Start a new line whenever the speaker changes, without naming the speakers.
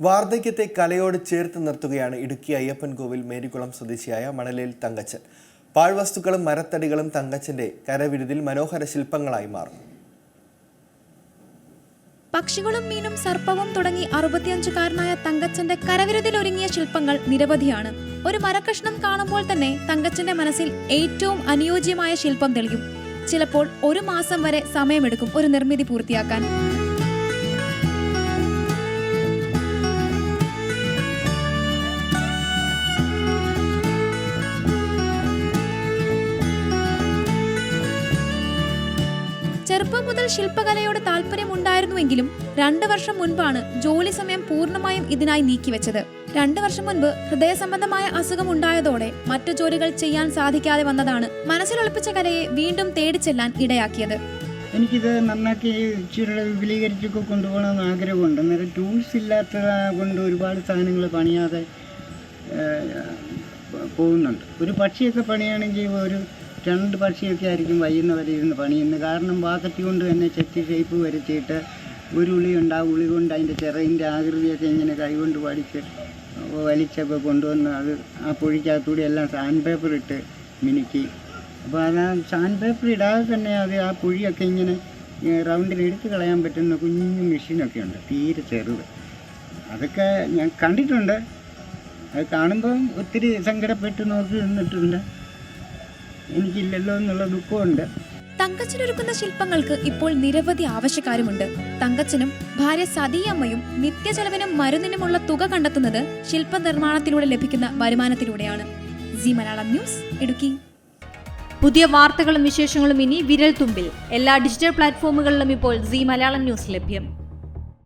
വാർദ്ധക്യത്തെ കലയോട് ചേർത്ത് നിർത്തുകയാണ് ഇടുക്കി അയ്യപ്പൻ അയ്യപ്പൻകോവിൽ മേരിക്കുളം സ്വദേശിയായ മണലേൽ തങ്കച്ചൻ. പാഴ്വസ്തുക്കളും മരത്തടികളും തങ്കച്ചന്റെ കരവിരുതിൽ മനോഹര ശില്പങ്ങളായി മാറും
പക്ഷികളും മീനും സർപ്പവും തുടങ്ങി അറുപത്തിയഞ്ചുകാരനായ തങ്കച്ചന്റെ കരവിരുതിൽ ഒരുങ്ങിയ ശില്പങ്ങൾ നിരവധിയാണ്. ഒരു മരക്കഷ്ണം കാണുമ്പോൾ തന്നെ തങ്കച്ചന്റെ മനസ്സിൽ ഏറ്റവും അനുയോജ്യമായ ശില്പം തെളിയും. ചിലപ്പോൾ ഒരു മാസം വരെ സമയമെടുക്കും ഒരു നിർമ്മിതി പൂർത്തിയാക്കാൻ. ചെറുപ്പം മുതൽ ശില്പകലയോട് താല്പര്യമുണ്ടായിരുന്നുവെങ്കിലും രണ്ടു വർഷം മുൻപാണ് ജോലി സമയം പൂർണമായും ഇതിനായി നീക്കിവെച്ചത്. രണ്ടു വർഷം മുൻപ് ഹൃദയ സംബന്ധമായ അസുഖം ഉണ്ടായതോടെ മറ്റു ജോലികൾ ചെയ്യാൻ സാധിക്കാതെ വന്നതാണ് മനസ്സിലൊളിപ്പിച്ച കലയെ വീണ്ടും തേടി തേടിച്ചെല്ലാൻ ഇടയാക്കിയത്.
എനിക്കിത് നന്നാക്കി ഇച്ചിരി വിപുലീകരിച്ചൊക്കെ കൊണ്ടുപോകണമെന്ന് ആഗ്രഹമുണ്ട്. അന്നേരം ടൂൾസ് ഇല്ലാത്ത കൊണ്ട് ഒരുപാട് സാധനങ്ങൾ പണിയാതെ പോകുന്നുണ്ട്. ഒരു പക്ഷിയൊക്കെ പണിയാണെങ്കിൽ ഒരു രണ്ട് പക്ഷിയൊക്കെ ആയിരിക്കും വൈകുന്നവരെ ഇരുന്ന് പണിയുന്നത്. കാരണം വാക്കത്തി കൊണ്ട് തന്നെ ചെത്തി ഷേപ്പ് വരുത്തിയിട്ട് ഒരു ഉളി ഉണ്ട്. ആ ഉളി കൊണ്ട് അതിന്റെ ചിറകിന്റെ ആകൃതിയൊക്കെ ഇങ്ങനെ കൈകൊണ്ട് പഠിച്ച് വലിച്ചൊക്കെ കൊണ്ടുവന്ന് അത് ആ പൊഴിക്കകത്തൂടി എല്ലാം സാൻഡ് പേപ്പർ ഇട്ട് മിനുക്കി. അപ്പോൾ അത് ആ സാൻഡ് പേപ്പർ ഇടാതെ തന്നെ അത് ആ പുഴിയൊക്കെ ഇങ്ങനെ റൗണ്ടിൽ എടുത്ത് കളയാൻ പറ്റുന്ന കുഞ്ഞു മെഷീനൊക്കെ ഉണ്ട്. തീരെ ചെറുത്. അതൊക്കെ ഞാൻ കണ്ടിട്ടുണ്ട്. അത് കാണുമ്പം ഒത്തിരി സങ്കടപ്പെട്ട് നോക്കി നിന്നിട്ടുണ്ട്. എനിക്കില്ലല്ലോ എന്നുള്ള ദുഃഖമുണ്ട്.
തങ്കച്ചനൊരുക്കുന്ന ശില്പങ്ങൾക്ക് ഇപ്പോൾ നിരവധി ആവശ്യക്കാരുമുണ്ട്. തങ്കച്ചനും ഭാര്യ സതിയമ്മയും നിത്യചെലവിനും മരുന്നിനുമുള്ള തുക കണ്ടെത്തുന്നത് ശില്പ നിർമ്മാണത്തിലൂടെ ലഭിക്കുന്ന വരുമാനത്തിലൂടെയാണ്. G Malayalam news Idukki.
പുതിയ വാർത്തകളും വിശേഷങ്ങളും ഇനി വിരൽ തുമ്പിൽ എല്ലാ ഡിജിറ്റൽ പ്ലാറ്റ്ഫോമുകളിലും ഇപ്പോൾ സി മലയാളം ന്യൂസ് ലഭ്യം.